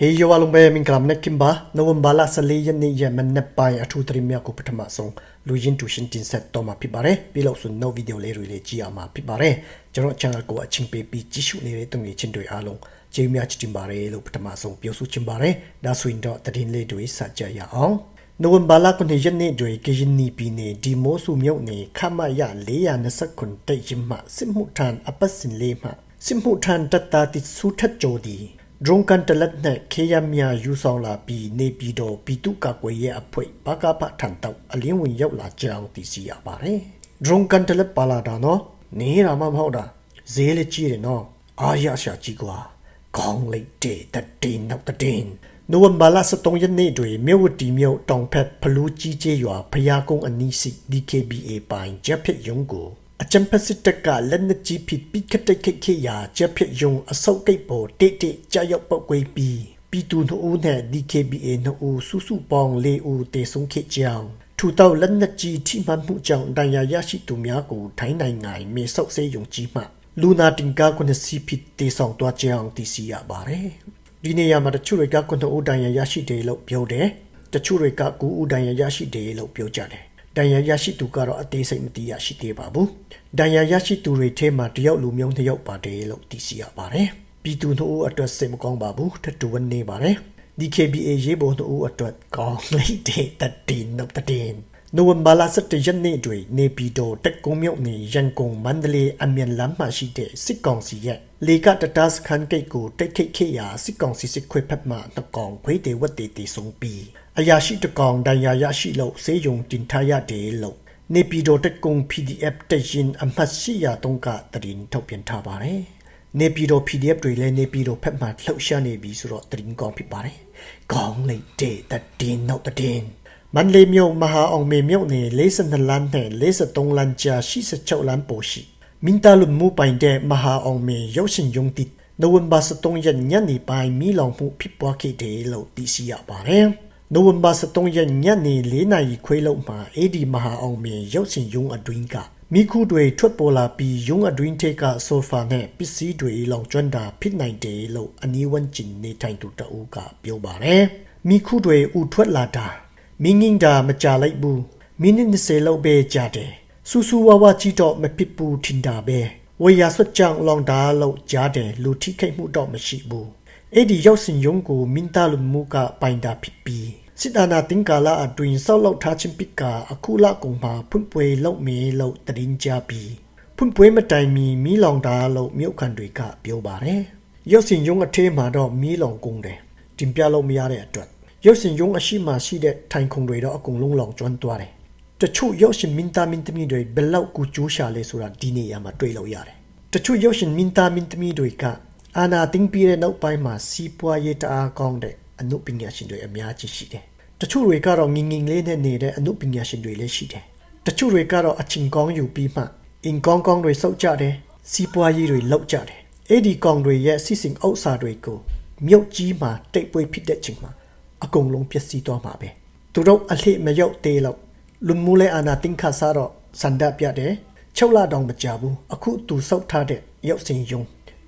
ဟေးယောဝလုံးပဲမင်္ဂလာမနက်ခင်ပါနိုဝင်ဘာလ14ရက်နေ့ရက်မနက်ပိုင်းအထူးသတင်းများကိုပထမဆုံးလူရင်းတူရှင်တင်ဆက်တော့မှာဖြစ်ပါတယ်ပြီးလို့ဆိုနောက်ဗီဒီယိုလေးတွေလေးကြည့်အောင်မှာဖြစ်ပါတယ်ကျွန်တော် channel ကိုအချင်းပေးပြီးကြည့်ရှုနေတဲ့သူငယ်ချင်းတွေအားလုံးကျေးဇူးများချစ်တင်ပါတယ်လို့ပထမဆုံးပြောဆိုချင်ပါတယ်ဒါဆိုရင်တော့သတင်းလေးတွေစကြရအောင်နိုဝင်ဘာလ9ရက်နေ့တွေကရင်နီပြည်နယ်ဒီမိုးစုမြို့နယ်ခမရ429တိတ်ရင်မှစစ်မှုထမ်းအပတ်စဉ်လေးမှစစ်မှုထမ်းတပ်သားတိစုထက်ကြိုဒီ ဒရုန်းကန်တလက်နဲ့ခေယမြယူဆောင်လာပြီးနေပြည်တော်ပြည်သူ့ကာကွယ်ရေးအဖွဲ့ဘကပထန်တောက်အလင်းဝင်ရောက်လာကြောင်းသိရှိရပါတယ်။ဒရုန်းကန်တလက်ပါလာတာနော်။နေတာမှမဟုတ်တာ။ဈေးလေးကြီးတယ်နော်။အားရရှာကြီးကွာ။ခေါင်းလိုက်တဲ့တတင်းနောက်တတင်းနိုဝင်ဘာလ23ရက်နေ့တွင်မြို့ဝတီမြို့တောင်ဖက်ဖလူးကြီးကျေးရွာဖျားကုန်းအနီးရှိ DKBA ပိုင်းဂျက်ဖြစ်ရုံးကို အချမ်ပစစ်တက်ကလက်နက်ကြီးဖြစ်ပြီးခတ်တိုက်ခိတ်ခိရာဂျက်ဖြစ်ယုံအစုပ်ကိတ်ပေါ်တိတ်တိတ်ကြာရောက်ပောက်ကွေးပြီးပြည်သူနှုတ်ဦးနဲ့ DKBA နှုတ်ဦးစုစုပေါင်း၄ဦးတေဆုံးခဲ့ကြောင်းထူတောက်လက်နက်ကြီးထိမှန်မှုကြောင့်ဒဏ်ရာရရှိသူများကိုထိုင်းနိုင်ငံမြေဆောက်စေယုံကြီးမှလူနာတင်ကားကွနစီဖြစ်တေဆောင်သွားကြောင်းသိရှိရပါတယ်ဒီနေရာမှာတချို့တွေကကွန်ထအိုဒဏ်ရာရရှိတယ်လို့ပြောတယ်တချို့တွေကကူဦးဒဏ်ရာရရှိတယ်လို့ပြောကြတယ် ဒဏ်ရာရရှိသူကတော့အသေးစိတ်မသိရရှိသေးပါဘူး။ဒဏ်ရာရရှိသူတွေထဲမှာတယောက်လူမျိုးတစ်ယောက်ပါတယ်လို့သိရှိရပါတယ်။ပြည်သူတို့အတွက်စိတ်မကောင်းပါဘူး။ထတူဝနေပါတယ်။ DKBA ရေးပေါ်တို့အတွက်ကောင်းလိုက်တဲ့တတိနပ်တတင်နိုဝင်ဘာလ17ရက်နေ့တွင်နေပြည်တော်တက်ကုန်းမြို့နယ်ရန်ကုန်မန္တလေးအမြန်လမ်းမှရှိတဲ့စစ်ကောင်စီရဲ့လေကတတစခန်ကိတ်ကိုတိတ်ခိတ်ခေရာစစ်ကောင်စီစစ်ခွေဖက်မှတကောင်ခွေးတေဝတ်တေတီဆုံးပြီး အရာရှိတကောင်ဒဏ်ရာရရှိလို့ဆေးရုံတင်ထားရတယ်လို့နေပြည်တော်တက်ကုန်း PDF တက်ရင်အမှတ်ရှိရာတုံးကတရင်ထုတ်ပြန်ထားပါတယ်နေပြည်တော် PDF တွေလည်းနေပြည်တော်ဖက်မှလှုပ်ရှားနေပြီဆိုတော့တရင်ကောင်းဖြစ်ပါတယ်ကောင်းလိုက်တဲ့တတင်နောက်တတင်မန္တလေးမြို့မဟာအောင်မေမြို့နယ်42လမ်းနဲ့43လမ်းကြား86လမ်းပေါ်ရှိမင်တာလူမှုပိုင်တဲ့မဟာအောင်မေရုပ်ရှင်ယုံတိနိုဝင်ဘာ23ရက်ညနေပိုင်းမီလောင်မှုဖြစ်ပွားခဲ့တယ်လို့သိရှိရပါတယ်။ နိုဝင်ဘာ23ရက်ညနေ4နာရီခွဲလောက်မှာအေဒီမဟာအောင်မေရုပ်ရှင်ယုံအတွင်းကမိခုတွေထွက်ပေါ်လာပြီးယုံအတွင်းထိပ်ကဆိုဖာနဲ့ပစ္စည်းတွေလောင်ကျွမ်းတာဖြစ်နိုင်တယ်လို့အနီးဝန်းကျင်နေထိုင်သူတအုပ်ကပြောပါတယ်။မိခုတွေဥထွက်လာတာမင်းငင်းတာမကြလိုက်ဘူးမိနစ်20လောက်ပဲကြာတယ်စူးစူးဝါဝါကြည့်တော့မဖြစ်ဘူးထင်တာပဲဝေရဆွတ်ကြောင်လောင်တာလို့ကြားတယ်လူထိခိုက်မှုတော့မရှိဘူး အဲ့ဒီရောက်စင်ယုံကိုမင်းသားလူမှုကပိုင်တာဖြစ်ပြီးစစ်အာဏာတင်ကာလအတွင်းဆောက်လုပ်ထားခြင်းပစ်ကအခုလကုန်မှာဖွင့်ပွဲလုပ်မေးလို့တရင်ကြပြီးဖွင့်ပွဲမတိုင်မီမီးလောင်တာလို့မြို့ခံတွေကပြောပါတယ်ရောက်စင်ယုံအထဲမှာတော့မီးလောင်ကုန်တယ်တင်ပြလို့မရတဲ့အတွက်ရုပ်ရှင်ရုံးအရှိမှရှိတဲ့ထိုင်ခုံတွေတော့အကုန်လုံးလောင်ကျွမ်းသွားတယ်။တချို့ရုပ်ရှင်မင်းသားမင်းသမီးတွေဘယ်လောက်ကိုကြိုးရှာလဲဆိုတာဒီနေရာမှာတွေ့လို့ရတယ်။တချို့ရုပ်ရှင်မင်းသားမင်းသမီးတွေက အာနာတင်းပြီးတဲ့နောက်ပိုင်းမှာစီးပွားရေးတအားကောင်းတဲ့အမှုပညာရှင်တွေအများကြီးရှိတယ်။တချို့တွေကတော့ငငင်လေးနဲ့နေတဲ့အမှုပညာရှင်တွေလည်းရှိတယ်။တချို့တွေကတော့အချင်းကောင်းယူပြီးမှအင်ကောင်းကောင်းတွေစောက်ကြတယ်။စီးပွားရေးတွေလောက်ကြတယ်။အဲ့ဒီကောင်တွေရဲ့စီစဉ်ဥစ္စာတွေကိုမြုပ်ကြီးမှာတိတ်ပွေးဖြစ်တဲ့ချိန်မှာအကုန်လုံးပျက်စီးသွားမှာပဲသူတို့အလှမရောက်သေးလို့လွန်မူလဲအာနာတင်ခါစားတော့စန္ဒပြတယ်ချုပ်လာတောင်မကြဘူးအခုသူစောက်ထားတဲ့ရုပ်စင်ယုံ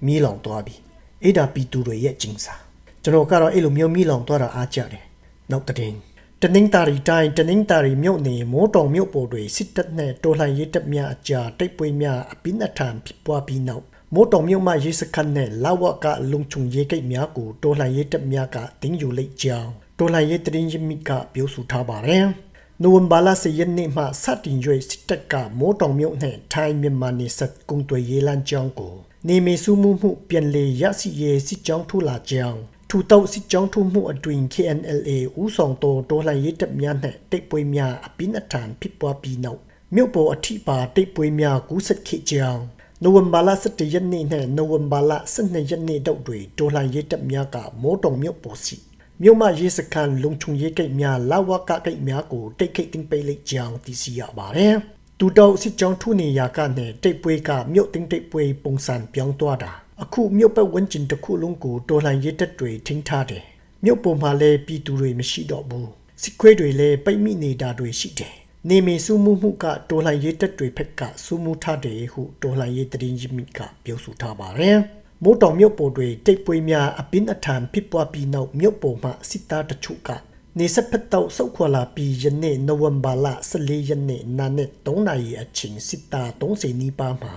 မီးလောင်သွားပြီအဲ့ဒါပီသူတွေရဲ့ကျင်းစာကျွန်တော်ကတော့အဲ့လိုမျိုးမီးလောင်သွားတာအားကြတယ်နောက်တရင်တနင်္သာရီတိုင်းတနင်္သာရီမြို့နယ်မိုးတောင်မြို့ပေါ်တွင်စစ်တပ်နှင့်တော်လှန်ရေးတပ်များအကြားတိုက်ပွဲများအပိနထံဖြစ်ပွားပြီးနောက်မိုးတောင်မြို့မှရေးစခန်းနဲ့လာဝကလုံခြုံရေးကိတ်များကိုတော်လှန်ရေးတပ်များကတင်းယူလိုက်ကြောင်းတော်လှန်ရေးတရင်ရမိကပြောဆိုထားပါတယ်။နိုဝင်ဘာလ10ရက်နေ့မှစတင်၍စစ်တပ်ကမိုးတောင်မြို့နဲ့ထိုင်းမြန်မာနယ်စပ်ကုန်းသွယ်ရေးလမ်းကြောင်းကို နေမီစုမှုမှုပြန်လည်ရရှိရေးစစ်ကြောင်းထိုးလာကြောင်းထူတောက်စစ်ကြောင်းထိုးမှုအတွင် KNLA ဦးဆောင်တော်တော်လှန်ရေးတပ်များနဲ့တိတ်ပွဲများအပိနထန်ဖြစ်ပွားပြီးနောက်မြို့ပေါ်အထိပါတိတ်ပွဲများကူးဆက်ခဲ့ကြောင်းနိုဝင်ဘာလ17ရက်နေ့နဲ့နိုဝင်ဘာလ12ရက်နေ့တို့တွင်ဒေါ်လာရေးတပ်များကမိုးတုံမြို့ပေါ်စီမြို့မရေးစခန်းလုံခြုံရေးကိတ်များလာဝကကိတ်များကိုတိတ်ခိတ်တင်ပိတ်လိုက်ကြောင်းသိရှိရပါတယ်။ တူတောက်စစ်ကြောင်းထုနေရာကနေတိတ်ပွဲကမြို့တင်တိတ်ပွဲပုံစံပြောင်းသွားတာအခုမြို့ပတ်ဝန်းကျင်တစ်ခုလုံးကိုဒေါ်လာရေးတပ်တွေထင်းထားတယ်။မြို့ပေါ်မှာလည်းပြည်သူတွေမရှိတော့ဘူး။စစ်ခွေးတွေလည်းပိတ်မိနေတာတွေရှိတယ်။နေမီစုမှုမှုကဒေါ်လာရေးတပ်တွေဖက်ကစုမှုထားတယ်ဟုဒေါ်လာရေးတရင်ကြီးမိကပြောဆိုထားပါတယ်။မိုးတောင်မြို့ပေါ်တွေတိတ်ပွေးများအပင်းအထန်ဖြစ်ပွားပြီးနောက်မြို့ပေါ်မှာစစ်သားတချို့က နေဆက်ဖက်တော့စုတ်ခွာလာပြီးယနေ့နိုဝင်ဘာလ14ရက်နေ့နာနဲ့3နာရီအချိန်စစ်သား30နီးပါးမှာ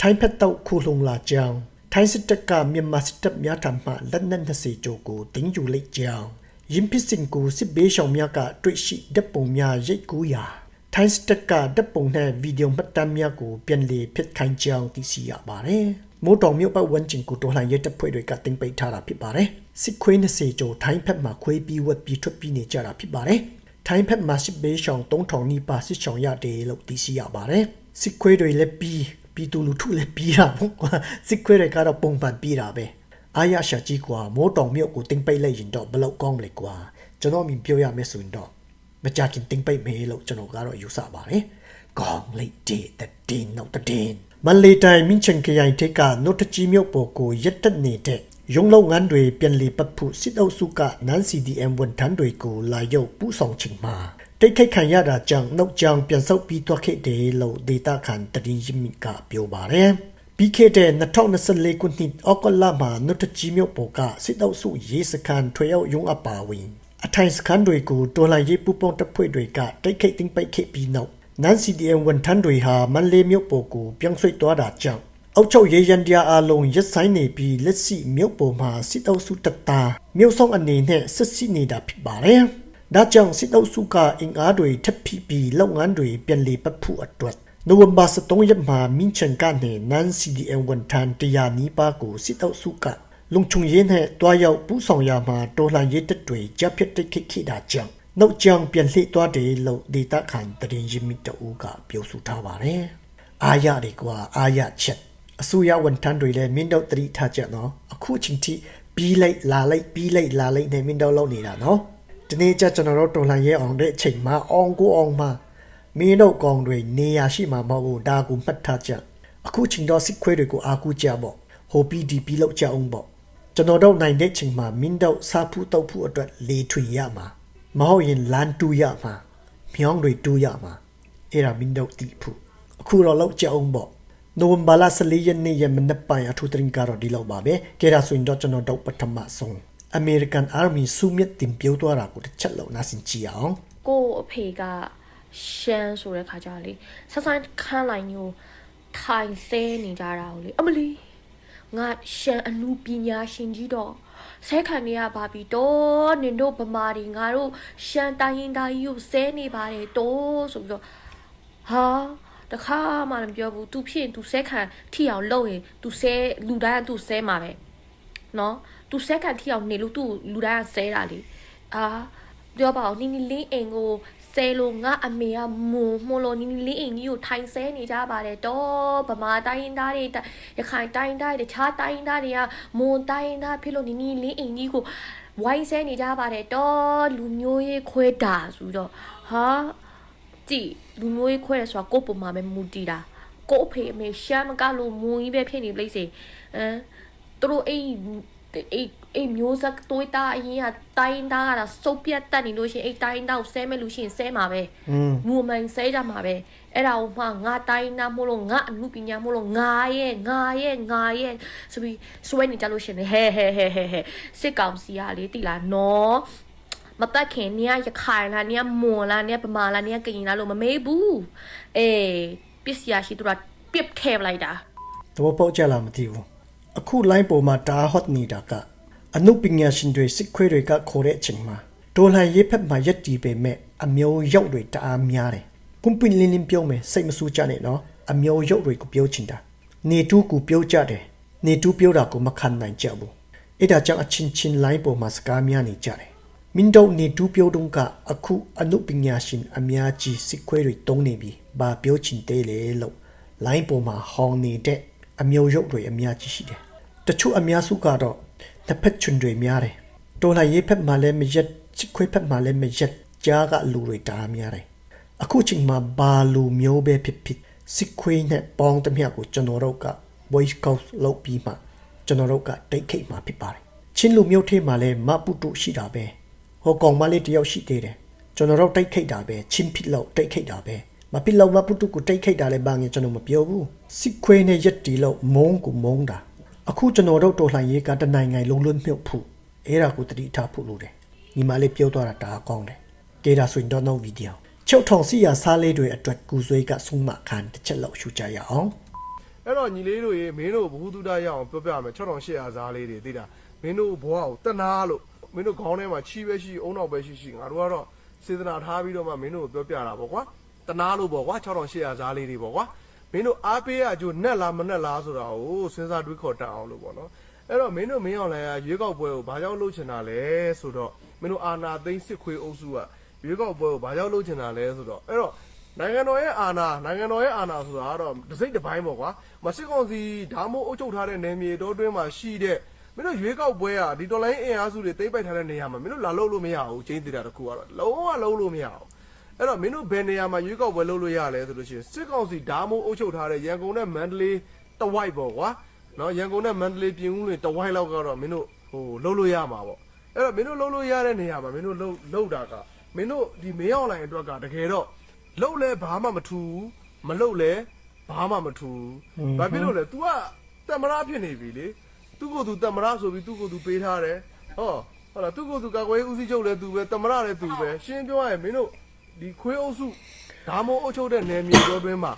ထိုင်းဖက်တော့ခုလုံလာကြောင်းထိုင်းစစ်တပ်ကမြန်မာစစ်တပ်များထံမှလက်နက်20ကျော်ကိုတင်ယူလိုက်ကြောင်းယင်းဖြစ်စဉ်ကိုစစ်ဘေးရှောင်များကတွေ့ရှိဓာတ်ပုံများရိတ်ကူးရာထိုင်းစစ်တပ်ကဓာတ်ပုံနဲ့ဗီဒီယိုမှတ်တမ်းများကိုပြန်လည်ဖြစ်ခိုင်းကြောင်းသိရှိရပါတယ်။ မိုးတောင်မြို့ပတ်ဝန်းကျင်ကိုတော်လှန်ရေးတပ်ဖွဲ့တွေကတင်ပိတ်ထားတာဖြစ်ပါတယ်။စစ်ခွေး20ကျော်ထိုင်းဖက်မှာခွေးပြီးဝက်ပြီးထွက်ပြီးနေကြတာဖြစ်ပါတယ်။ထိုင်းဖက်မှာစစ်ဘေးရှောင်3000နီးပါးစစ်ရှောင်ရတယ်လို့သိရှိရပါတယ်။စစ်ခွေးတွေလည်းပြီးပြီးသူလူထုလည်းပြီးတာပေါ့ကွာစစ်ခွေးတွေကတော့ပုံပန်ပြီးတာပဲ။အားရရှာကြီးကွာမိုးတောင်မြို့ကိုတင်ပိတ်လိုက်ရင်တော့ဘလောက်ကောင်းမလဲကွာကျွန်တော်မြင်ပြောရမယ်ဆိုရင်တော့မကြခင်တင်ပိတ်မယ်လို့ကျွန်တော်ကတော့ယူဆပါတယ်။ကောင်းလိုက်တဲ့တဲ့တင်တော့တဲ့တင် မန်လေးတိုင်းမြင့်ချင်ခရိုင်ထိပ်ကနှုတ်တကြီးမြို့ပေါ်ကိုရက်တက်နေတဲ့ရုံလုံငန်းတွေပြန်လည်ပတ်ဖို့စစ်အုပ်စုကနန်း CDM ဝန်ထမ်းတွေကိုလာရောက်ပူဆောင်ချင်မှာတိတ်ခိတ်ခံရတာကြောင့်နှုတ်ကြောင်ပြန်ဆုပ်ပြီးသွားခဲ့တယ်လို့ဒေတာခန်တရင်ရမီကပြောပါတယ်။ပြီးခဲ့တဲ့2024ခုနှစ်အောက်ကလမှာနုတကြီးမြို့ပေါ်ကစစ်တောက်စုရေးစခန်းထွေရောက်ရုံအပါဝင်အထိုင်စခန်းတွေကိုတော်လှန်ရေးပူးပေါင်းတပ်ဖွဲ့တွေကတိုက်ခိုက်သိမ်းပိုက်ခဲ့ပြီးနောက် နန် CDM ဝန်ထမ်းတွေဟာမန်လေးမြို့ပေါ်ကိုပြောင်းရွှေ့သွားတာကြောင့်အောက်ချုပ်ရေးရန်တရားအလုံးရက်ဆိုင်နေပြီးလက်ရှိမြို့ပေါ်မှာစစ်တောက်စုတပ်သားမြို့ဆောင်အနေနဲ့ဆက်ရှိနေတာဖြစ်ပါတယ်။ဒါကြောင့်စစ်တောက်စုကအင်အားတွေထပ်ပြီးပြီးလုပ်ငန်းတွေပြန်လည်ပတ်ဖို့အတွက်နိုဝင်ဘာ23ရက်မှာမင်းချန်ကနေနန် CDM ဝန်ထမ်းတရားနီးပါးကိုစစ်တောက်စုကလုံချုံရဲနဲ့တွားရောက်ပူးဆောင်ရမှာတော်လှန်ရေးတပ်တွေကြားဖြတ်တိတ်ခိခိတာကြောင့် နှုတ်ကြောင်ပြန်လှည့်သွားတယ်လို့ဒေတာခန်တရင်ရင်းမိတူကပြောဆိုထားပါတယ်။အာရတွေကွာအာရချက်အစိုးရဝန်ထမ်းတွေလည်းမင်းတို့တတိထားကြနော်အခုချိန်ထိပြီးလိုက်လာလိုက်ပြီးလိုက်လာလိုက်နဲ့မင်းတို့လုပ်နေတာနော်ဒီနေ့ကျကျွန်တော်တို့တော်လှန်ရေးအောင်တဲ့အချိန်မှာအောင်ကိုအောင်မှာမင်းတို့ကောင်တွေနေရရှိမှာမဟုတ်ဘူးဒါကူမှတ်ထားကြအခုချိန်တော့စစ်ခွေးတွေကိုအာကူကြပေါ့ဟိုပီဒီပီလောက်ကြအောင်ပေါ့ကျွန်တော်တို့နိုင်တဲ့ချိန်မှာမင်းတို့စားဖူးတောက်ဖူးအတွက်လေထွေရမှာ မဟုတ်ရင်လန်တူရမှာမြောင်းတွေတူရမှာအဲ့ဒါမင်းတို့တီးဖူးအခုတော့လောက်ကြအောင်ပေါ့နိုဝင်ဘာလ14ရက်နေ့ရမနက်ပိုင်းအထူးတရင်ကတော့ဒီလောက်ပါပဲကဲဒါဆိုရင်တော့ကျွန်တော်တို့ပထမဆုံး American Army စုမြတ်တင်ပြောသွားတာကိုတစ်ချက်လောက်နားဆင်ကြည့်အောင်ကို့အဖေကရှမ်းဆိုတဲ့ခါကြလေဆက်ဆိုင်ခန်းလိုက်ညိုထိုင်ဆဲနေကြတာကိုလေအမလီငါရှမ်းအမှုပညာရှင်ကြီးတော့ ဆဲခံနေရပါပြီတော့နင်တို့ဗမာတွေငါတို့ရှမ်းတိုင်းရင်းသားကြီးကိုဆဲနေပါတယ်တော့ဆိုပြီးတော့ဟာတခါမှမပြောဘူး तू ဖြစ်ရင် तू ဆဲခံထိအောင်လုပ်ရင် तू ဆဲလူတိုင်းက तू ဆဲမှာပဲ နော်သူစက္ကန့်ထိအောင်နေလို့သူ့လူတိုင်းကဆဲတာလေအာပြောပါအောင်နီနီလင်းအိမ်ကို ဆဲလို့ငါအမေကမုံမှုလို့နီနီလင်းအိမ်ကြီးကိုထိုင်ဆဲနေကြပါတယ်တော့ဗမာတိုင်းရင်းသားတွေရခိုင်တိုင်းရင်းသားတွေတခြားတိုင်းရင်းသားတွေကမွန်တိုင်းရင်းသားဖြစ်လို့နီနီလင်းအိမ်ကြီးကိုဝိုင်းဆဲနေကြပါတယ်တော့လူမျိုးရေးခွဲတာဆိုတော့ဟာကြည့်လူမျိုးရေးခွဲတယ်ဆိုတာကိုယ့်ပုံမှာပဲမူတည်တာကိုယ့်အဖေအမေရှမ်းမကလို့မွန်ကြီးပဲဖြစ်နေလိမ့်စေအမ်သူတို့အိမ် အိမ်အိမ်မျိုးဆက်တွေးတာအရင်ကတိုင်းသားကစုပ်ပြတ်တက်နေလို့ရှိရင်အိမ်တိုင်းသားကိုဆဲမဲ့လို့ရှိရင်ဆဲမှာပဲอืมငူမိုင်ဆဲကြမှာပဲအဲ့ဒါကိုမှငါတိုင်းသားမို့လို့ငါအမှုပညာမို့လို့ငါရဲ့ငါရဲ့ငါရဲ့ဆိုပြီးစွဲနေကြလို့ရှိရင်ဟဲဟဲဟဲဟဲဟဲစစ်ကောင်စီကလေတိလားနော်မပတ်ခင်နင်ကရခိုင်လားနင်ကမွန်လားနင်ကဗမာလားနင်ကကရင်လားလို့မမေးဘူးအေးပစ္စည်းရှိသူကပြစ်ထဲလိုက်တာသဘောပေါက်ကြလားမသိဘူး အခု line ပေါ်မှာတာဟော့နေတာကအနုပညာရှင်တွေစစ်ခွေးတွေကခေါ်တဲ့အချိန်မှာဒေါ်လာရေးဖက်မှာရက်တီပေမဲ့အမျိုးရောက်တွေတအားများတယ်ပွန်ပွင့်လင်းလင်းပြောမယ်စိတ်မဆူကြနဲ့နော်အမျိုးရောက်တွေကိုပြောချင်တာနေတူးကိုပြောကြတယ်နေတူးပြောတာကိုမခံနိုင်ကြဘူးအဲ့ဒါကြောင့်အချင်းချင်း line ပေါ်မှာစကားများနေကြတယ်မင်းတို့နေတူးပြောတော့ကအခုအနုပညာရှင်အများကြီးစစ်ခွေးတွေတုံးနေပြီဘာပြောချင်သေးလဲလို့ line ပေါ်မှာဟောင်းနေတဲ့ အမျိုးရုပ်တွေအများကြီးရှိတယ်။တချို့အများစုကတော့တစ်ဖက်ချွန်တွေများတယ်။တော်လာရေးဖက်မှာလည်းမရက်ချစ်ခွေးဖက်မှာလည်းမရက်ကြားကလူတွေတားများတယ်။အခုချိန်မှာဘာလူမျိုးပဲဖြစ်ဖြစ်စစ်ခွေးနဲ့ပေါင်းသမျှကိုကျွန်တော်တို့က voice call လုပ်ပြီးမှကျွန်တော်တို့ကတိတ်ခိတ်မှာဖြစ်ပါတယ်။ချင်းလူမျိုးထဲမှာလည်းမပုတုရှိတာပဲ။ဟောကောင်မလေးတယောက်ရှိသေးတယ်။ကျွန်တော်တို့တိတ်ခိတ်တာပဲချင်းဖြစ်လို့တိတ်ခိတ်တာပဲ။ မဖြစ်လို့မပုတုကိုတိတ်ခိတ်တာလည်းဘာငယ်ကျွန်တော်မပြောဘူးစစ်ခွေးနဲ့ရက်တီလို့မုန်းကိုမုန်းတာအခုကျွန်တော်တို့တော်လှန်ရေးကတနိုင်ငံလုံးလွတ်မြုပ်ဖို့အဲ့ဒါကိုတတိထားဖို့လိုတယ်ညီမလေးပြောသွားတာဒါအကောင်းတယ်ကဲဒါဆိုရင်တော့နောက်ဗီဒီယိုချုပ်ထောင်စီရစားလေးတွေအတွက်ကူဆွေးကဆုံးမခံတစ်ချက်လောက်ရှုကြရအောင်အဲ့တော့ညီလေးတို့ရေမင်းတို့ဘ ഹു တုဒရအောင်ပြောပြမယ်6800ဇားလေးတွေသိတာမင်းတို့ဘဝကိုတနာလို့မင်းတို့ခေါင်းထဲမှာချီးပဲရှိအုံနောက်ပဲရှိရှိငါတို့ကတော့စေတနာထားပြီးတော့မှမင်းတို့ကိုပြောပြတာပေါ့ကွာ တနာလို့ပေါ့ကွာ6800ဇားလေးတွေပေါ့ကွာမင်းတို့အားပေးရအကျိုးနဲ့လားမနဲ့လားဆိုတာကိုစဉ်းစားတွေးခေါ်တတ်အောင်လို့ပေါ့နော်အဲ့တော့မင်းတို့မင်းအောင်လည်းရွေးကောက်ပွဲကိုဘာကြောင့်လုပ်ချင်တာလဲဆိုတော့မင်းတို့အာနာသိန်းစစ်ခွေးအုပ်စုကရွေးကောက်ပွဲကိုဘာကြောင့်လုပ်ချင်တာလဲဆိုတော့အဲ့တော့နိုင်ငံတော်ရဲ့အာဏာနိုင်ငံတော်ရဲ့အာဏာဆိုတာကတော့တစ်စိတ်တစ်ပိုင်းပေါ့ကွာမစစ်ကောင်စီဓာမိုးအုပ်ချုပ်ထားတဲ့နယ်မြေတော်တွင်းမှာရှိတဲ့မင်းတို့ရွေးကောက်ပွဲอ่ะဒီတော်လိုင်းအင်အားစုတွေတိမ့်ပိုက်ထားတဲ့နေရာမှာမင်းတို့လာလို့လို့မရဘူးကျင်းသေးတာတစ်ခုကတော့လုံးဝလုံးလို့မရဘူး အဲ့တော့မင်းတို့ဘယ်နေရာမှာရွေးကောက်ပွဲလုပ်လို့ရလဲဆိုလို့ရှိရင်စစ်ကောင်စီဓာမိုးအုပ်ချုပ်ထားတဲ့ရန်ကုန်နဲ့မန္တလေးတဝိုက်ပေါ့ကွာနော်ရန်ကုန်နဲ့မန္တလေးပြင်ဦးလွင်တဝိုက်လောက်ကတော့မင်းတို့ဟိုလုပ်လို့ရမှာပေါ့အဲ့တော့မင်းတို့လုပ်လို့ရတဲ့နေရာမှာမင်းတို့လုပ်လုပ်တာကမင်းတို့ဒီမင်းအောင်လိုင်အတွက်ကတကယ်တော့လှုပ်လဲဘာမှမထူဘူးမလှုပ်လဲဘာမှမထူဘူးဘာဖြစ်လို့လဲ तू ကတမရဖြစ်နေပြီလေသူ့ကိုယ်သူတမရဆိုပြီးသူ့ကိုယ်သူပေးထားတယ်ဟောဟုတ်လားသူ့ကိုယ်သူကာကွယ်ရေးဦးစီးချုပ်လဲသူပဲတမရလဲသူပဲရှင်းပြောရရင်မင်းတို့ ဒီခွေးအုပ်စုဓာမိုးအုပ်ချုပ်တဲ့နယ်မြေတော်တွင်းမှာ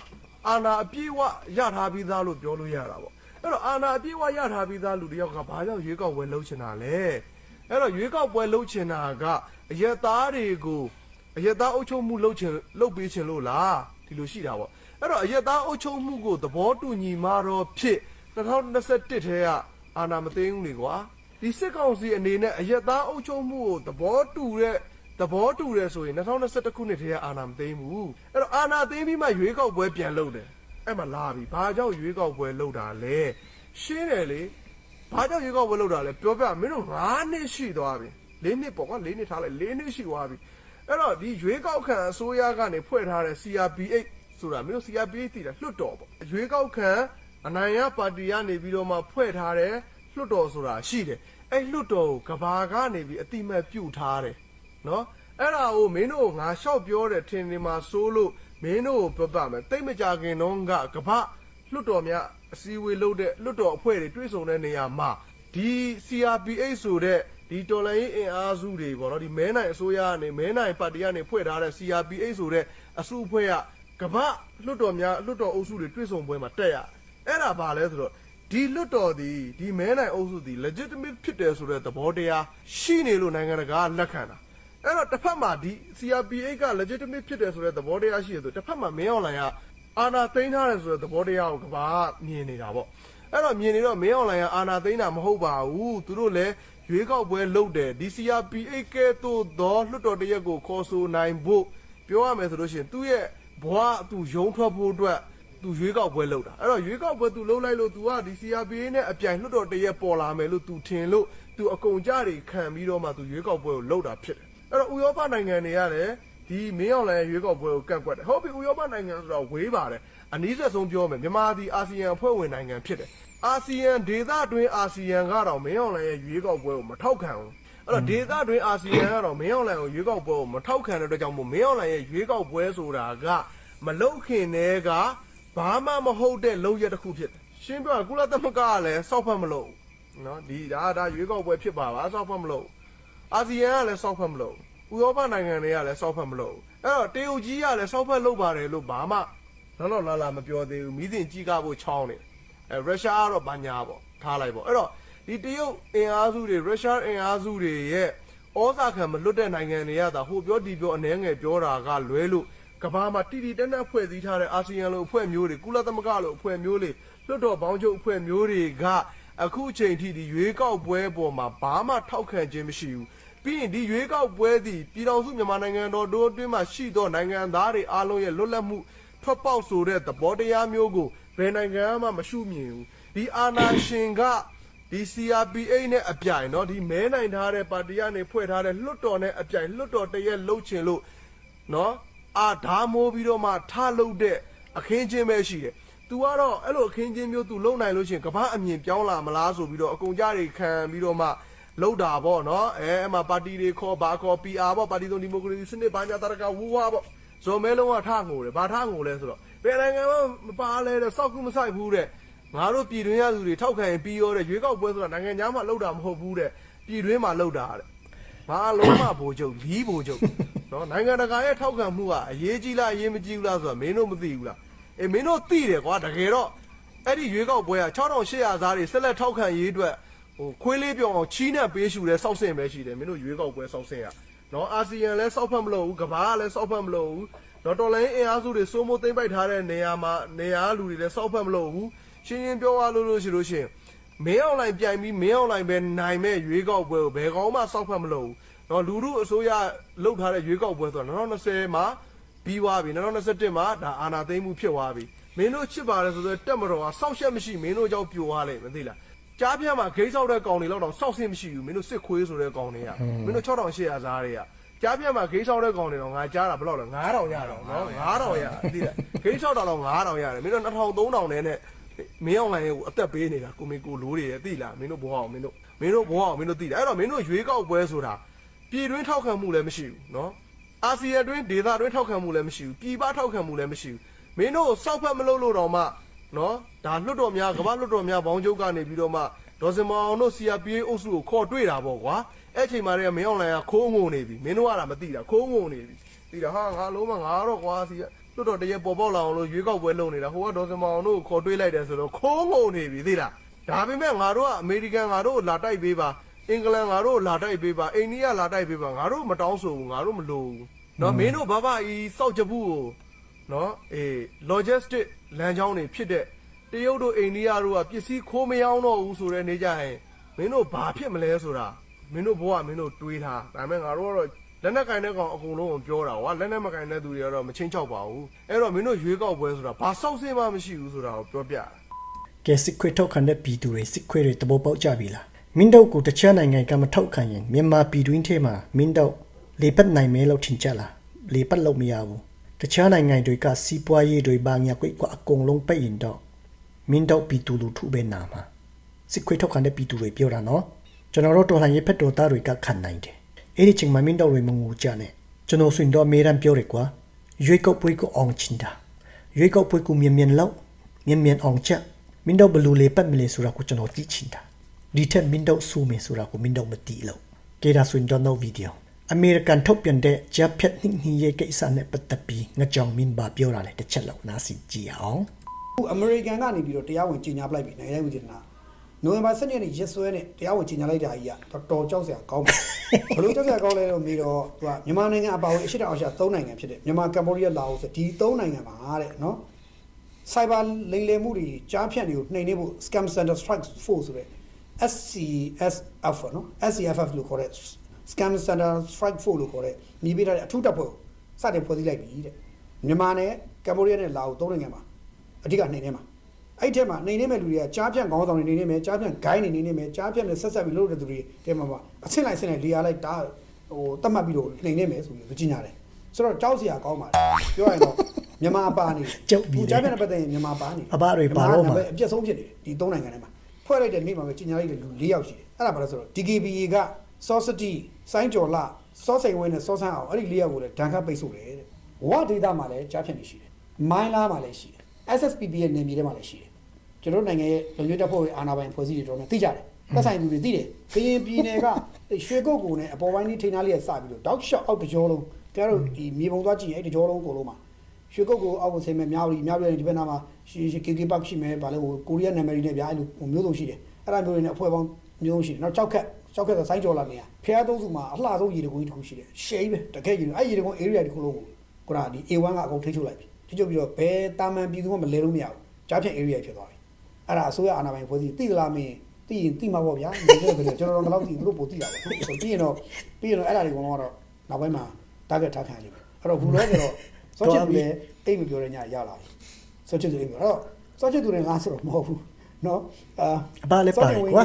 အာနာအပြည့်အဝရထားပြီးသားလို့ပြောလို့ရတာပေါ့အဲ့တော့အာနာအပြည့်အဝရထားပြီးသားလူတစ်ယောက်ကဘာကြောင့်ရွေးကောက်ပွဲလှုပ်ချင်တာလဲအဲ့တော့ရွေးကောက်ပွဲလှုပ်ချင်တာကအရက်သားတွေကိုအရက်သားအုပ်ချုပ်မှုလုပ်ချင်လုပ်ပေးချင်လို့လားဒီလိုရှိတာပေါ့အဲ့တော့အရက်သားအုပ်ချုပ်မှုကိုသဘောတူညီမှတော့ဖြစ်2021ထဲကအာဏာမသိမ်းဘူးလေကွာဒီစစ်ကောင်စီအနေနဲ့အရက်သားအုပ်ချုပ်မှုကိုသဘောတူတဲ့ သဘောတူတယ်ဆိုရင်2021ခုနှစ်ထဲကအာဏာမသိမ်းဘူးအဲ့တော့အာဏာသိမ်းပြီးမှရွေးကောက်ပွဲပြန်လုပ်တယ်အဲ့မှာလာပြီဘာကြောင့်ရွေးကောက်ပွဲလုပ်တာလဲရှင်းတယ်လေဘာကြောင့်ရွေးကောက်ပွဲလုပ်တာလဲပြောပြမင်းတို့9နှစ်ရှိသွားပြီ၄နှစ်ပေါ့ကွာ၄နှစ်ထားလိုက်၄နှစ်ရှိသွားပြီအဲ့တော့ဒီရွေးကောက်ခံအစိုးရကနေဖွဲ့ထားတဲ့ CRPH ဆိုတာမင်းတို့ CRPH တည်တာလွှတ်တော်ပေါ့ရွေးကောက်ခံအနိုင်ရပါတီကနေပြီးတော့မှဖွဲ့ထားတဲ့လွှတ်တော်ဆိုတာရှိတယ်အဲ့လွှတ်တော်ကိုကဘာကနေပြီးအတိမတ်ပြုတ်ထားတယ် နော်အဲ့ဒါကိုမင်းတို့ငါလျှောက်ပြောတယ်ထင်နေမှာစိုးလို့မင်းတို့ကိုပြောပြမယ်တိတ်မကြခင်တော့ကကဘာလွှတ်တော်များအစည်းအဝေးလုပ်တဲ့လွှတ်တော်အဖွဲ့တွေတွေ့ဆုံတဲ့နေရာမှာဒီ CRPH ဆိုတဲ့ဒီတော်လိုင်းအင်အားစုတွေပေါ့နော်ဒီမဲနိုင်အစိုးရကနေမဲနိုင်ပါတီကနေဖွဲ့ထားတဲ့ CRPH ဆိုတဲ့အစုအဖွဲ့ကကမ္ဘာလွတ်တော်များလွတ်တော်အုပ်စုတွေတွေ့ဆုံပွဲမှာတက်ရအဲ့ဒါဘာလဲဆိုတော့ဒီလွတ်တော်ဒီဒီမဲနိုင်အုပ်စုဒီ legitimate ဖြစ်တယ်ဆိုတဲ့သဘောတရားရှိနေလို့နိုင်ငံတကာကလက်ခံတာ အဲ့တော့တစ်ဖက်မှာဒီ CRPH က legitimate ဖြစ်တယ်ဆိုတဲ့သဘောတရားရှိတယ်ဆိုတစ်ဖက်မှာမင်းအောင်လိုင်ကအာဏာသိမ်းထားတယ်ဆိုတဲ့သဘောတရားကိုကမ္ဘာကမြင်နေတာပေါ့ အဲ့တော့မြင်နေတော့မင်းအွန်လိုင်းကအာနာသိန်းတာမဟုတ်ပါဘူးသူတို့လည်းရွေးကောက်ပွဲလုပ်တယ် DCRPA ကဲသို့သောလွှတ်တော်တရက်ကိုခေါ်ဆိုနိုင်ဖို့ပြောရမယ်ဆိုလို့ရှိရင်သူ့ရဲ့ဘဝသူယုံထွက်ဖို့အတွက်သူရွေးကောက်ပွဲလုပ်တာအဲ့တော့ရွေးကောက်ပွဲသူလုပ်လိုက်လို့ तू က DCRPA နဲ့အပြိုင်လွှတ်တော်တရက်ပေါ်လာမယ်လို့ तू ထင်လို့ तू အကုန်ကြတွေခံပြီးတော့မှ तू ရွေးကောက်ပွဲကိုလုပ်တာဖြစ်တယ် ် အဲ့တော့ဥရောပနိုင်ငံတွေကလည်းဒီမင်းအောင်လိုင်းရွေးကောက်ပွဲကိုကန့်ကွက်တယ်ဟုတ်ပြီဥရောပနိုင်ငံဆိုတော့ဝေးပါတယ်အနည်းဆက်ဆုံးပြောမယ်မြန်မာဒီအာဆီယံအဖွဲ့ဝင်နိုင်ငံဖြစ်တယ်အာဆီယံဒေသတွင်းအာဆီယံကတော့မင်းအောင်လှိုင်ရဲ့ရွေးကောက်ပွဲကိုမထောက်ခံဘူးအဲ့တော့ဒေသတွင်းအာဆီယံကတော့မင်းအောင်လှိုင်ကိုရွေးကောက်ပွဲကိုမထောက်ခံတဲ့အတွက်ကြောင့်မို့မင်းအောင်လှိုင်ရဲ့ရွေးကောက်ပွဲဆိုတာကမလုတ်ခင်တည်းကဘာမှမဟုတ်တဲ့လုံရက်တစ်ခုဖြစ်တယ်ရှင်းပြကုလသမဂ္ဂကလည်းစောက်ဖက်မလို့နော်ဒီဒါဒါရွေးကောက်ပွဲဖြစ်ပါပါစောက်ဖက်မလို့အာဆီယံကလည်းစောက်ဖက်မလို့ ဥရောပနိုင်ငံတွေကလည်းစောက်ဖက်မလို့အဲ့တော့တေယုတ်ကြီးကလည်းစောက်ဖက်လုပ်ပါတယ်လို့ဘာမှတော့တော့လာလာမပြောသေးဘူးမိစဉ်ကြီးကားဖို့ချောင်းနေတယ်အဲရုရှားကတော့ဘာညာပေါ့ထားလိုက်ပေါ့အဲ့တော့ဒီတရုတ်အင်အားစုတွေရုရှားအင်အားစုတွေရဲ့ဩဇာခံမလွတ်တဲ့နိုင်ငံတွေကသာဟိုပြောဒီပြောအနေငယ်ပြောတာကလွဲလို့ကဘာမှာတီတီတက်တက်ဖွဲ့စည်းထားတဲ့အာဆီယံလိုအဖွဲ့မျိုးတွေကုလသမဂ္ဂလိုအဖွဲ့မျိုးတွေလွတ်တော်ဘောင်းချုပ်အဖွဲ့မျိုးတွေကအခုအချိန်ထိဒီရွေးကောက်ပွဲပေါ်မှာဘာမှထောက်ခံခြင်းမရှိဘူး ပြီးရင်ဒီရွေးကောက်ပွဲသည်ပြည်တော်စုမြန်မာနိုင်ငံတော်တို့အတွင်းမှာရှိသောနိုင်ငံသားတွေအားလုံးရဲ့လွတ်လပ်မှုထွက်ပေါက်ဆိုတဲ့သဘောတရားမျိုးကို ဘယ်နိုင်ငံမှမရှုမြင်ဘူးဒီအာနာရှင်ကဒီ CRPA နဲ့အပြိုင်เนาะဒီမဲနိုင်ထားတဲ့ပါတီကနေဖွဲ့ထားတဲ့လွတ်တော်နဲ့အပြိုင်လွတ်တော်တရက်လှုပ်ချင်လို့เนาะအာဓာမိုးပြီးတော့မှထားလှုပ်တဲ့အခင်းချင်းပဲရှိတယ်။ तू ကတော့အဲ့လိုအခင်းချင်းမျိုး तू လုံနိုင်လို့ရှိရင်ကမ္ဘာအမြင်ပြောင်းလာမလားဆိုပြီးတော့အကုန်ကြတွေခံပြီးတော့မှ လောက်တာပေါ့နော်အဲအမှပါတီတွေခေါ်ဘာခေါ် PR ပေါ့ပါတီစုံဒီမိုကရေစီစနစ်ဘာညာတရကဝူဝါပေါ့ဇော်မဲလုံးကထငိုတယ်ဘာထငိုလဲဆိုတော့ဘယ်နိုင်ငံမှမပါလဲတဲ့စောက်ကူမဆိုင်ဘူးတဲ့ငါတို့ပြည်တွင်းရသူတွေထောက်ခံပြီးရောတဲ့ရွေးကောက်ပွဲဆိုတာနိုင်ငံခြားမှာလောက်တာမဟုတ်ဘူးတဲ့ပြည်တွင်းမှာလောက်တာတဲ့ဘာလုံးမဘိုးချုပ်လီးဘိုးချုပ်နော်နိုင်ငံတကာရဲ့ထောက်ခံမှုကအရေးကြီးလားအရေးမကြီးဘူးလားဆိုတာမင်းတို့မသိဘူးလားအေးမင်းတို့သိတယ်ကွာတကယ်တော့အဲ့ဒီရွေးကောက်ပွဲက6800စားတွေဆက်လက်ထောက်ခံရေးအတွက် ဟိုခွေးလေးပြောင်းအောင်ချီးနဲ့ပေးရှူတဲ့စောက်စင်ပဲရှိတယ်မင်းတို့ရွေးကောက်ပွဲစောက်စင်ရနော်အာဆီယံလည်းစောက်ဖက်မလို့ဘူးကမ္ဘာကလည်းစောက်ဖက်မလို့ဘူးနော်တော်လိုင်းအင်အားစုတွေစိုးမိုးသိမ့်ပိုက်ထားတဲ့နေရာမှာနေရာလူတွေလည်းစောက်ဖက်မလို့ဘူးရှင်းရှင်းပြောရလို့လို့ရှိလို့ရှင်မင်းအောင်လိုင်းပြိုင်ပြီးမင်းအောင်လိုင်းပဲနိုင်မဲ့ရွေးကောက်ပွဲကိုဘယ်ကောင်းမှစောက်ဖက်မလို့ဘူးနော်လူမှုအစိုးရလှုပ်ထားတဲ့ရွေးကောက်ပွဲဆိုတာ2020မှာပြီးွားပြီ2021မှာဒါအာဏာသိမ်းမှုဖြစ်သွားပြီမင်းတို့ချစ်ပါတယ်ဆိုတော့တက်မတော်ကစောက်ရှက်မရှိမင်းတို့ကြောင့်ပြိုသွားလိမ့်မသိလား ကြားပြမှာဂိတ်ဆောက်တဲ့ကောင်တွေလောက်တော့စောက်စင်းမရှိဘူးမင်းတို့စစ်ခွေးဆိုတဲ့ကောင်တွေကမင်းတို့6800စားတွေကကြားပြမှာဂိတ်ဆောက်တဲ့ကောင်တွေတော့ငါကြားတာဘယ်လောက်လဲ9000ရတော့နော်9000ရသိလားဂိတ်ဆောက်တာတော့9000ရတယ်မင်းတို့2000 3000နဲ့နဲ့မင်းအောင်လိုင်းကိုအသက်ပေးနေတာကိုမင်းကိုလိုးတွေသိလားမင်းတို့ဘောအောင်မင်းတို့မင်းတို့ဘောအောင်မင်းတို့သိလားအဲ့တော့မင်းတို့ရွေးကောက်ပွဲဆိုတာပြည်တွင်းထောက်ခံမှုလည်းမရှိဘူးနော်အာဆီယံတွင်းဒေသတွင်းထောက်ခံမှုလည်းမရှိဘူးပြည်ပထောက်ခံမှုလည်းမရှိဘူးမင်းတို့စောက်ဖက်မလုပ်လို့တော့မှ နော်ဒါလွှတ်တော်များကမ္ဘာလွှတ်တော်များဘောင်းချုပ်ကနေပြီးတော့မှဒေါ်စင်မောင်တို့ CRPA အုပ်စုကိုခေါ်တွေ့တာပေါ့ကွာအဲ့ချိန်မှာတည်းကမင်းအောင်လိုင်ကခိုးငုံနေပြီမင်းတို့ကတော့မသိတာခိုးငုံနေပြီသိတာဟာငါလုံးမငါတော့ကွာစီလွှတ်တော်တရေပေါ်ပေါက်လာအောင်လို့ရွေးကောက်ပွဲလုပ်နေတာဟိုကဒေါ်စင်မောင်တို့ကိုခေါ်တွေ့လိုက်တယ်ဆိုတော့ခိုးငုံနေပြီသိလားဒါပေမဲ့ငါတို့ကအမေရိကန်ငါတို့လာတိုက်ပေးပါအင်္ဂလန်ငါတို့လာတိုက်ပေးပါအိန္ဒိယလာတိုက်ပေးပါငါတို့မတောင်းဆိုဘူးငါတို့မလိုဘူးနော်မင်းတို့ဘာဘာဤစောက်ချက်ဘူးကို နော်အေ logistic လမ်းကြောင်းတွေဖြစ်တဲ့တရုတ်တို့အိန္ဒိယတို့ကပစ္စည်းခိုးမရောင်းတော့ဘူးဆိုတဲ့နေကြရင်မင်းတို့ဘာဖြစ်မလဲဆိုတာမင်းတို့ဘဝမင်းတို့တွေးထားဒါပေမဲ့ငါတို့ကတော့လက်နက်ကင်တဲ့ကောင်အကုန်လုံးကိုပြောတာကွာလက်နက်မကင်တဲ့သူတွေကတော့မချင်းချောက်ပါဘူးအဲ့တော့မင်းတို့ရွေးကောက်ပွဲဆိုတာဘာစောက်စင်းမှမရှိဘူးဆိုတာကိုပြောပြတာကဲစစ်ခွေထောက်ခံတဲ့ပြည်သူတွေစစ်ခွေတွေတဘောပေါက်ကြပြီလားမင်းတို့ကိုတခြားနိုင်ငံကမထောက်ခံရင်မြန်မာပြည်တွင်းထဲမှာမင်းတို့လေပတ်နိုင်မဲလို့ထင်ကြလားလေပတ်လို့မရဘူး တခြားနိုင်ငံတွေကစီးပွားရေးတွေဘာညာကွိကွာအကုန်လုံးပိတ်ရင်တော့မင်းတို့ပြည်သူလူထုပဲနာမှာစစ်ခွေထောက်ခံတဲ့ပြည်သူတွေပြောတာနော်ကျွန်တော်တို့တော်လှန်ရေးဖက်တော်သားတွေကခံနိုင်တယ်အဲ့ဒီချိန်မှာမင်းတို့တွေမငူကြနဲ့ကျွန်တော်ဆွင်တော့အမေရန်ပြောရကွာရွေးကောက်ပွဲကိုအောင်ချင်တာရွေးကောက်ပွဲကိုမြင်မြင်လောက်မြင်မြင်အောင်ချက်မင်းတို့ဘယ်လူလေးပတ်မလဲဆိုတာကိုကျွန်တော်သိချင်တာဒီထက်မင်းတို့စူးမယ်ဆိုတာကိုမင်းတို့မသိလို့ကေဒါဆွင်တော့ no video အမေရိကန်ထုတ်ပြန်တဲ့ဂျပ်ဖြတ်နှိမ့်နှီးရဲ့ကိစ္စနဲ့ပတ်သက်ပြီးငကြောင်မင်းပါပြောတာလေတစ်ချက်လောက်နားစီကြည့်အောင်အခုအမေရိကန်ကနေပြီးတော့တရားဝင်ကြီးညာပလိုက်ပြီနိုင်ငံရေးဝန်ကြီးဌာနနိုဝင်ဘာ7ရက်နေ့ရက်စွဲနဲ့တရားဝင်ကြီးညာလိုက်တာကြီးကတော်တော်ကြောက်စရာကောင်းပါဘလို့ကြောက်စရာကောင်းလဲလို့ပြီးတော့သူကမြန်မာနိုင်ငံအပါအဝင်အရှေ့တောင်အာရှ၃နိုင်ငံဖြစ်တဲ့မြန်မာကမ္ဘောဒီးယားလာအိုဆိုဒီ၃နိုင်ငံမှာတဲ့နော် cyber လိမ်လည်မှုတွေကြားဖြတ်တွေကိုနှိမ်နင်းဖို့ scam center strike force ဆိုတဲ့ SCSF နော် SCFF လို့ခေါ်တဲ့ scam center strike force လို့ခေါ်တဲ့မြေပေးထားတဲ့အထူးတပ်ဖွဲ့ကိုစတင်ဖွဲ့စည်းလိုက်ပြီတဲ့မြန်မာနဲ့ကမ္ဘောဒီးယားနဲ့လာအို၃နိုင်ငံမှာအဓိကနှိမ်နင်းမှာအဲ့ဒီထဲမှာနှိမ်နင်းမဲ့လူတွေကကြားဖြတ်ခေါင်းဆောင်တွေနှိမ်နင်းမယ်ကြားဖြတ်ဂိုင်းတွေနှိမ်နင်းမယ်ကြားဖြတ်နဲ့ဆက်ဆက်ပြီးလုပ်တဲ့သူတွေထဲမှာပါအဆင့်လိုက်ဆင့်လိုက်လေယာလိုက်တာဟိုတတ်မှတ်ပြီးတော့နှိမ်နင်းမယ်ဆိုပြီးကြီးညာတယ်ဆိုတော့ကြောက်စရာကောင်းပါတယ်ပြောရရင်တော့မြန်မာပါနေကြောက်ပြီလေကြားဖြတ်နဲ့ပတ်သက်ရင်မြန်မာပါနေအဘတွေပါတော့မှာမြန်မာကအပြတ်ဆုံးဖြစ်နေတယ်ဒီသုံးနိုင်ငံထဲမှာဖွဲ့လိုက်တဲ့နေ့မှာပဲကြီးညာလိုက်တဲ့လူ၄ယောက်ရှိတယ်အဲ့ဒါဘာလဲဆိုတော့ DKBA က Society စိုင်းကျော်လာစောစိန်ဝင်းနဲ့စောဆန်းအောင်အဲ့ဒီ၄ယောက်ကိုလည်းဒဏ်ခတ်ပိတ်ဆို့တယ်တဲ့ဝဒေတာမှာလည်းကြားဖြတ်နေရှိတယ်မိုင်းလာမှာလည်းရှိတယ် SSPP ရဲ့နေမြေထဲမှာလည်းရှိတယ်ကျွန်တော်တို့နိုင်ငံရဲ့လုံခြုံရေးတပ်ဖွဲ့တွေအာဏာပိုင်ဖွဲ့စည်းတွေတော်တော်များသိကြတယ်သက်ဆိုင်သူတွေသိတယ်ကရင်ပြည်နယ်ကရွှေကုတ်ကူနဲ့အပေါ်ပိုင်းကြီးထိန်းထားလေးရစပြီးတော့တောက်လျှောက်အောက်တကြောလုံးကျွန်တော်တို့ဒီမြေပုံသွားကြည့်ရင်အဲ့တကြောလုံးကိုလုံးမှာရွှေကုတ်ကိုအောက်ကိုဆင်းမယ်မြောက်ရီမြောက်ရီဒီဘက်နားမှာရှီရှီကေကေပတ်ရှိမယ်ဗာလဲဟိုကိုရီးယားနာမည်တွေနဲ့ဗျာအဲ့လိုဟိုမျိုးစုံရှိတယ်အဲ့ဒါမျိုးတွေနဲ့အဖွဲ့ပေါင်းမျိုးစုံရှိတယ်နောက်ကြောက်ခက် ကြောက်ခက်ဆိုစိုင်းကြော်လာနေရဖျားသုံးစုမှာအလှဆုံးရေတကုန်းကြီးတစ်ခုရှိတယ်ရှယ်ပဲတကယ်ကြီးအဲ့ရေတကုန်း area တစ်ခုလုံးကိုကိုရာဒီ A1 ကအကုန်ထိချုပ်လိုက်ပြီထိချုပ်ပြီးတော့ဘယ်တာမန်ပြည်သူမှမလဲလို့မရဘူးကြားဖြတ် area ဖြစ်သွားပြီအဲ့ဒါအစိုးရအာဏာပိုင်ဖွဲ့စည်းသိသလားမင်းသိရင်သိမှာပေါ့ဗျာဒီလိုပဲကျွန်တော်တို့ကတော့သိသူတို့ပိုသိတာပေါ့ဆိုပြီးရင်တော့ပြီးရင်တော့အဲ့ဒါတွေကတော့နောက်ပိုင်းမှာ target ထားခံရလိမ့်မယ်အဲ့တော့ဘူးလို့ဆိုတော့စောချစ်သူလည်းအိတ်မပြောတဲ့ညရလာပြီစောချစ်သူအိတ်ပြောတော့စောချစ်သူလည်းငါဆိုတော့မဟုတ်ဘူးနော်အာအဘလည်းပါတယ်ကွာ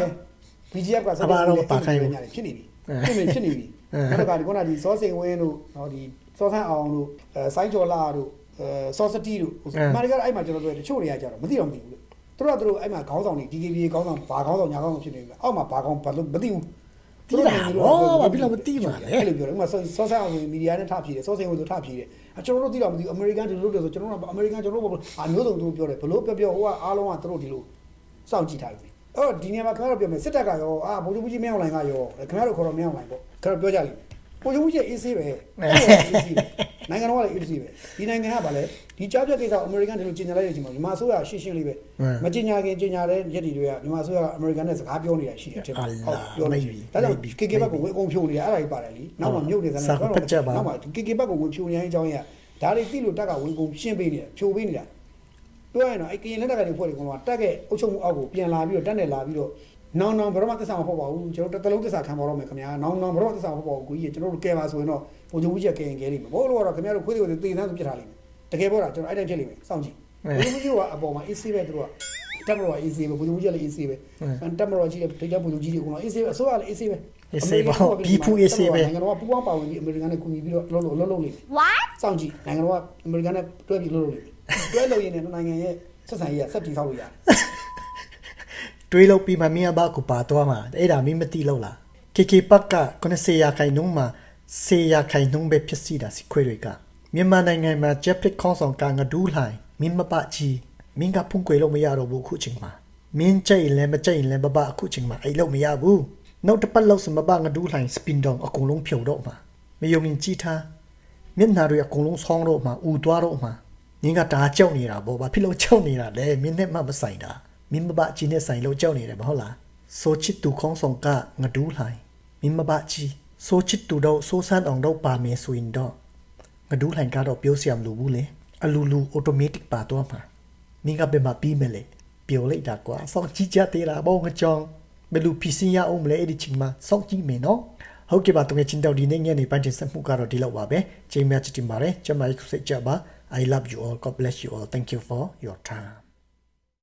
BGF ကစောအဘတော့ချစ်သူလည်းပါခိုင်းဘူးညဖြစ်နေပြီဖြစ်နေဖြစ်နေပြီနောက်ကဒီခုနကဒီစောစိန်ဝင်းတို့နော်ဒီစောဆန်းအောင်တို့အဲစိုင်းကျော်လာတို့အဲစောစတီတို့အမှန်တကယ်အဲ့မှာကျွန်တော်တို့တချို့တွေကကြတော့မသိတော့မသိဘူးလေသူတို့ကသူတို့အဲ့မှာခေါင်းဆောင်တွေ DKB ခေါင်းဆောင်ဘာခေါင်းဆောင်ညာခေါင်းဆောင်ဖြစ်နေပြီအောက်မှာဘာခေါင်းဘာလို့မသိဘူးသိတာဟောဘာဖြစ်လို့မသိမှာလဲအဲ့လိုပြောတယ်ဥပမာဆောဆောဆာအောင်မီဒီယာနဲ့ထဖြည့်တယ်ဆောစင်ကိုသူထဖြည့်တယ်အကျွန်တော်တို့သိတော့မသိဘူးအမေရိကန်ဒီလိုလုပ်တယ်ဆိုကျွန်တော်တို့ကအမေရိကန်ကျွန်တော်တို့ဘာအမျိုးစုံသူတို့ပြောတယ်ဘလို့ပြောပြောဟိုကအားလုံးကသူတို့ဒီလိုစောင့်ကြည့်ထားပြီ အဲ့တော့ဒီနေရာမှာခင်ဗျားတို့ပြောမယ်စစ်တပ်ကရောအာဗိုလ်ချုပ်ကြီးမင်းအောင်လှိုင်ကရောခင်ဗျားတို့ခေါ်တော့မင်းအောင်လှိုင်ပေါ့ခင်ဗျားတို့ပြောကြလိမ့်မယ်ဗိုလ်ချုပ်ကြီးအေးဆေးပဲနိုင်ငံတော်ကလည်းအေးဆေးပဲဒီနိုင်ငံကဗာလဲဒီကြားပြတ်ကိစ္စအမေရိကန်တွေလို့ကြီးညာလိုက်တဲ့အချိန်မှာမြန်မာဆိုရရှင်းရှင်းလေးပဲမကြီးညာခင်ကြီးညာတဲ့ရက်တီတွေကမြန်မာဆိုရကအမေရိကန်နဲ့စကားပြောနေတာရှိတယ်တဲ့ဟုတ်ပြောနေပြီဒါကြောင့် KK ဘက်ကိုဝင်အောင်ဖြိုးနေတာအဲ့ဒါကြီးပါတယ်လीနောက်မှမြုပ်နေတဲ့နောက်မှ KK ဘက်ကိုဝင်ဖြိုးနေတဲ့အကြောင်းရဒါတွေသိလို့တက်ကဝင်ကုန်ရှင်းပေးနေတာဖြိုးပေးနေတာ ပြောရရင်တော့အဲ့ကရင်လက်တက်ကတွေဖွဲ့တယ်ကောင်ကတက်တဲ့အုပ်ချုပ်မှုအောက်ကိုပြန်လာပြီးတော့တက်နေလာပြီးတော့နောင်နောင်ဘယ်တော့မှသစ္စာမဖောက်ပါဘူးကျွန်တော်တစ်သလုံးသစ္စာခံပါတော့မယ်ခင်ဗျာနောင်နောင်ဘယ်တော့မှသစ္စာမဖောက်ပါဘူးကိုကြီးကျွန်တော်တို့ကဲပါဆိုရင်တော့ဘုံချုပ်ကြီးကကဲရင်ကဲလိမ့်မယ်ဘောလို့ကတော့ခင်ဗျားတို့ခွေးတွေကိုသေသန်းဆိုပြစ်ထားလိမ့်မယ်တကယ်ပြောတာကျွန်တော်အဲ့တိုင်းဖြစ်လိမ့်မယ်စောင့်ကြည့်ဘုံချုပ်ကြီးကအပေါ်မှာ AC ပဲသူတို့ကတက်မတော် AC ပဲဘုံချုပ်ကြီးကလည်း AC ပဲတက်မတော်ကြီးတဲ့ဒိတ်ဘုံချုပ်ကြီးတွေကတော့ AC ပဲအစိုးရလည်း AC ပဲနိုင်ငံတော်ကပူပေါင်းပါဝင်ပြီးအမေရိကန်နဲ့ကူညီပြီးတော့လှုပ်လှုပ်လှုပ်လှုပ်လိမ့်မယ် What စောင့်ကြည့်နိုင်ငံတော်ကအမေရိကန်နဲ့တွဲပြီးလှုပ်လှုပ်လိမ့်မယ် တွဲလို့ရင်းနဲ့နိုင်ငံရဲ့ဆက်ဆံရေးကဆက်တည်ဆောက်လို့ရတယ်တွေးလို့ပြီးမှမင်းအဘကိုပါတော့မှာအဲ့ဒါမင်းမသိလို့လား KK ပတ်က90ရာခိုင်နှုန်းမှာ10ရာခိုင်နှုန်းပဲဖြစ်စီတာစီခွေတွေကမြန်မာနိုင်ငံမှာဂျက်ဖစ်ခေါင်းဆောင်ကငဒူးလှိုင်မင်းမပကြီးမင်းကဖုန်ကွေလို့မရတော့ဘူးခုချိန်မှာမင်းကြိတ်လည်းမကြိတ်လည်းဘဘအခုချိန်မှာအဲ့လို့မရဘူးနောက်တစ်ပတ်လောက်စမဘငဒူးလှိုင်စပင်ဒေါင်အကုန်လုံးဖြုတ်တော့မှာမယုံမြင်ကြည့်ထားမျက်နှာတွေအကုန်လုံးဆောင်းတော့မှာဥသွားတော့မှာ နင်းကဒါကြောက်နေတာပေါ့ဘာဖြစ်လို့ကြောက်နေတာလဲမင်းနဲ့မှမဆိုင်တာမင်းမဘကြီးနဲ့ဆိုင်လို့ကြောက်နေတယ်မဟုတ်လားဆိုချစ်သူခေါင်းဆောင်ကငဒူးလှိုင်မင်းမဘကြီးဆိုချစ်သူတော့ဆိုဆန်းအောင်တော့ပါမယ်ဆိုရင်တော့ငဒူးလှိုင်ကတော့ပြောစရာမလိုဘူးလေအလူလူအော်တိုမက်တစ်ပါတော့မှာမင်းကဘယ်မှာပြီးမလဲပြောလိုက်တာကွာစောင့်ကြည့်ကြသေးတာဘောငကြောင်ဘယ်လိုဖြစ်စင်ရအောင်မလဲအဲ့ဒီချိန်မှာစောင့်ကြည့်မယ်နော်ဟုတ်ကဲ့ပါတကယ်ချင်းတော့ဒီနေ့ညနေပိုင်းတင်ဆက်မှုကတော့ဒီလောက်ပါပဲချိန်မြတ်ချစ်တင်ပါတယ်ကျမကြီးခုစိတ်ကြပါ I love you all. God bless you all. Thank you for your time